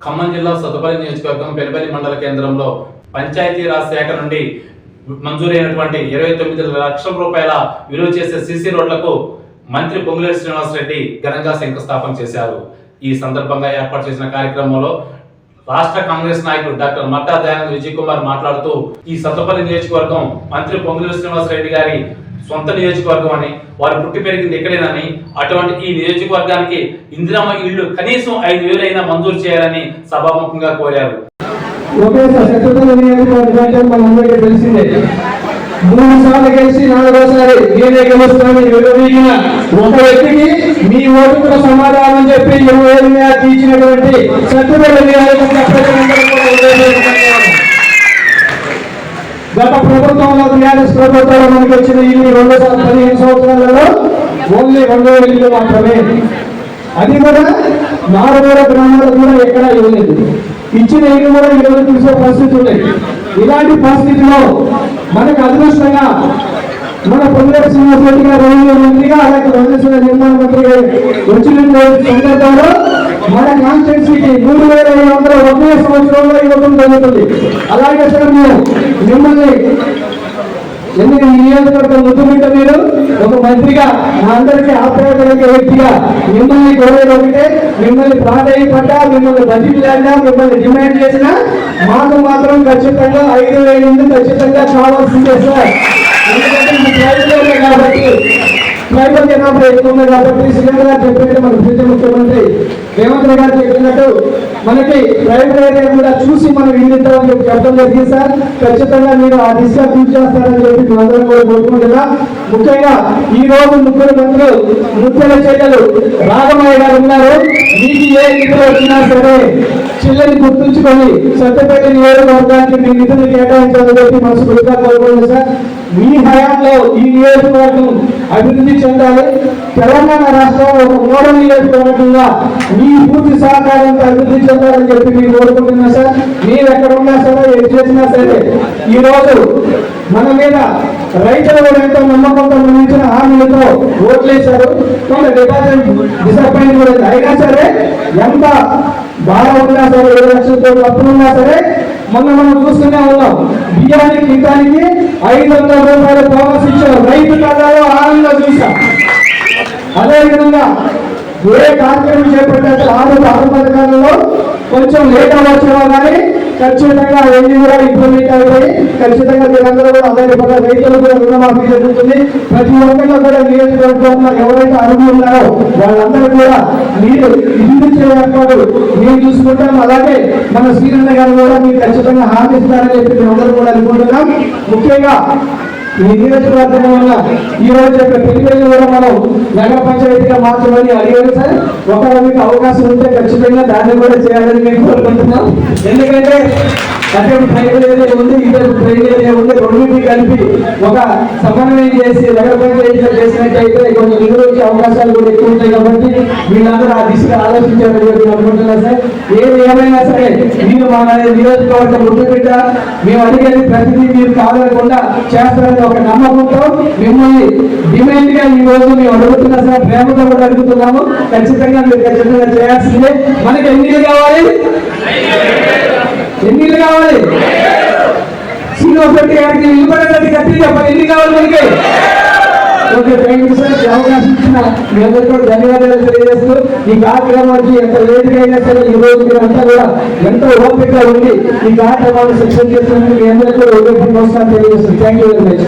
ఖమ్మం జిల్లా సతుపల్లి నియోజకవర్గం పెనుపల్లి మండల కేంద్రంలో పంచాయతీరాజ్ శాఖ నుండి మంజూరైనటువంటి ఇరవై తొమ్మిది లక్షల రూపాయల విలువ చేసే సీసీ రోడ్లకు మంత్రి పొంగులేటి శ్రీనివాసరెడ్డి ఘనంగా శంకుస్థాపన చేశారు. ఈ సందర్భంగా ఏర్పాటు చేసిన కార్యక్రమంలో రాష్ట్ర కాంగ్రెస్ నాయకుడు డాక్టర్ మట్టా దయానంద్ విజయ్ కుమార్ మాట్లాడుతూ ఈ సత్తపల్లి నియోజకవర్గం మంత్రి పొంగులేటి శ్రీనివాసరెడ్డి గారి సొంత నియోజకవర్గం అని వారు పుట్టి పెరిగింది ఎక్కడేనని అటువంటి ఈ నియోజకవర్గానికి ఇందిరమ్మ ఇళ్ళు కనీసం ఐదు వేలైనా మంజూరు చేయాలని సభాముఖంగా కోరారు. తెలిసిందే. మూడు సార్లు గెలిచి నాలుగోసారి నేనే గెలుస్తానని విడదీగిన ఒక వ్యక్తికి మీ ఓటుకు సమాధానం చెప్పి ఇరవై ఏడు తీర్చినటువంటి శత్రుఘ్న నియోజకవర్గ ప్రజలందరూ గత ప్రభుత్వంలో టీఆర్ఎస్ ప్రభుత్వంలో మనకి వచ్చిన ఇల్లు రెండు సార్లు పదిహేను సంవత్సరాలలో ఓన్లీ రెండు ఇల్లు మాత్రమే. అది కూడా నాలుగు గ్రామాలకు కూడా ఎక్కడా ఇవ్వలేదు. ఇచ్చిన ఇల్లు కూడా ఇరవై తీసే పరిస్థితి ఉన్నాయి ఇలాంటి పరిస్థితిలో మనకు అదృష్టంగా మన పొంగులేటి శ్రీనివాస రెడ్డి గారు రెవెన్యూ మంత్రిగా అలాగే వందేశ్వర నిర్మాణ మంత్రి గారు వచ్చిన సందర్భంలో మన కాన్స్టిట్యూన్సీకి మూడు వేల ఐదు వందల ఒకే సంవత్సరంలో ఇవ్వడం జరుగుతుంది. అలాగే సార్ మేము ఎందుకంటే ఈ నియోజకవర్గం ముద్దుబిడ్డ మీరు ఒక మంత్రిగా మా అందరికీ ఆప్యాయత వ్యక్తిగా మిమ్మల్ని కోరేది ఒకటే మిమ్మల్ని ప్రాధాన్యపడ్డా మిమ్మల్ని బడ్జెట్ లేకుండా మిమ్మల్ని డిమాండ్ చేసినా మాకు మాత్రం ఖచ్చితంగా ఐదు వేల నుండి ఖచ్చితంగా కావాల్సిందే సార్. ఎందుకంటే మీ ట్రైబల్ కాబట్టి ట్రైబల్ జనాభా ఎక్కువ ఉంది కాబట్టి శ్రీలంక గారు చెప్పినట్టు మన ప్రీతి ముఖ్యమంత్రి రేవంత్ రెడ్డి గారు చెప్పినట్టు మనకి ప్రైవేట్ ఏరియా కూడా చూసి మనం ఇల్లుతామని చెప్పి చెప్పడం జరిగింది సార్. ఖచ్చితంగా మీరు ఆ దిశగా కృషి చేస్తారని చెప్పి మేమందరం కూడా కోరుకుంటున్నా. ముఖ్యంగా ఈ రోజు ముగ్గురు మంత్రులు ముఖ్యుల చెల్లెలు రాఘమయ్య గారు ఉన్నారు. మీకు ఏ నిధులు వచ్చినా సరే చెల్లెని గుర్తుంచుకొని సత్యపేట నియోజకవర్గానికి మీ నిధులు కేటాయించాలని చెప్పి మనసు గుర్తుగా కోరుకుంటున్నాం సార్. మీ హయాంలో ఈ నియోజకవర్గం అభివృద్ధి చెందాలి. తెలంగాణ రాష్ట్రం ఒక మోడల్ నియోజకవర్గంగా మీ పూర్తి సహకారంతో అభివృద్ధి చెందాలని చెప్పి మీరు కోరుకుంటున్నా సార్. మీరు ఎక్కడ ఉన్నా సరే ఏం చేసినా సరే ఈ రోజు మన మీద రైతులు ఎంతో నమ్మకంతో నిర్మించిన హామీలతో ఓట్లేశారు. కొంత డిపాజిట్ డిసప్పాయింట్ కూడా అయినా సరే ఎంత బాగా ఉన్నా సరే ఏడు లక్షలతో కోట్ల సరే మొన్న మనం చూస్తూనే ఉన్నాం. బియ్యానికి క్వింటానికి ఐదు వందల రూపాయల బోనస్ ఇచ్చారు. రైతు ఖాతాలో ఆనందంగా చూసాం అదేవిధంగా ఏ కార్యక్రమం చేపట్టే ఆరు ఆరు పథకాలలో కొంచెం లేట్ అవ్వచ్చునో కానీ ఖచ్చితంగా అవన్నీ కూడా ఇంప్లిమెంట్ అవుతాయి ఖచ్చితంగా మీరందరూ కూడా ఆధారపడ్డ రైతులు కూడా రుణమాఫీ జరుగుతుంది. ప్రతి ఒక్కరిలో కూడా నియోజకవర్గంలో ఎవరైతే అర్హులు ఉన్నారో వాళ్ళందరూ కూడా మీరు ఇచ్చే ఏర్పాటు మేము చూసుకుంటాం. అలాగే మన శ్రీరంగ గారు కూడా మీరు ఖచ్చితంగా హామీ ఇస్తారని చెప్పి మేమందరూ కూడా అనుకుంటున్నాం. ముఖ్యంగా ఈ నియోజకవర్గం వల్ల ఈ రోజు యొక్క పెళ్ళి కూడా మనం నగర పంచాయతీగా మార్చమని అడిగారు సార్. ఒకవేళ మీకు అవకాశం ఉంటే ఖచ్చితంగా దాన్ని కూడా చేయాలని మేము కోరుకుంటున్నాం. ఎందుకంటే అటు ట్రైబల్ ఏరియా ఉంది ఇటు ట్రైన్ ఏరియా ఉంది రెండింటిని కలిపి ఒక సమన్వయం చేసి నగర పంచాయతీగా చేసినట్టయితే కొంచెం నిధులు వచ్చే అవకాశాలు కూడా ఎక్కువ ఉంటాయి కాబట్టి వీళ్ళందరూ ఆ దిశగా ఆలోచించారని చెప్పి అనుకుంటున్నాను సార్. ఏది ఏమైనా సరే మీరు మా నియోజకవర్గం ముందు బిడ్డ మేము అడిగేది ప్రతిదీ మీరు కాదనకుండా చేస్తారని ఒక నమ్మకంతో మిమ్మల్ని డిమాండ్గా ఈ రోజు మేము అడుగుతున్నా సార్ ప్రేమతో కూడా అడుగుతున్నాము. ఖచ్చితంగా మీరు ఖచ్చితంగా చేయాల్సిందే. మనకి ఎన్ని కావాలి? ఎన్ని కావాలి? శ్రీనివాస్ రెడ్డి గారికి నిలబడేటట్టు పడగట్టి గట్టి చెప్పండి ఎన్ని కావాలి మనకి? ఓకే థ్యాంక్ యూ సార్ అవకాశం ఇచ్చిన మీ అందరికీ ధన్యవాదాలు తెలియజేస్తూ ఈ కార్యక్రమానికి ఎంత లేట్గా అయినా సరే ఈ రోజు మీరు కూడా ఎంతో ఓపికగా ఉండి ఈ కార్యక్రమాన్ని సక్సెస్ చేసినందుకు మీ అందరికీ కూడా తెలియజేస్తుంది థ్యాంక్ యూ వెరీ మచ్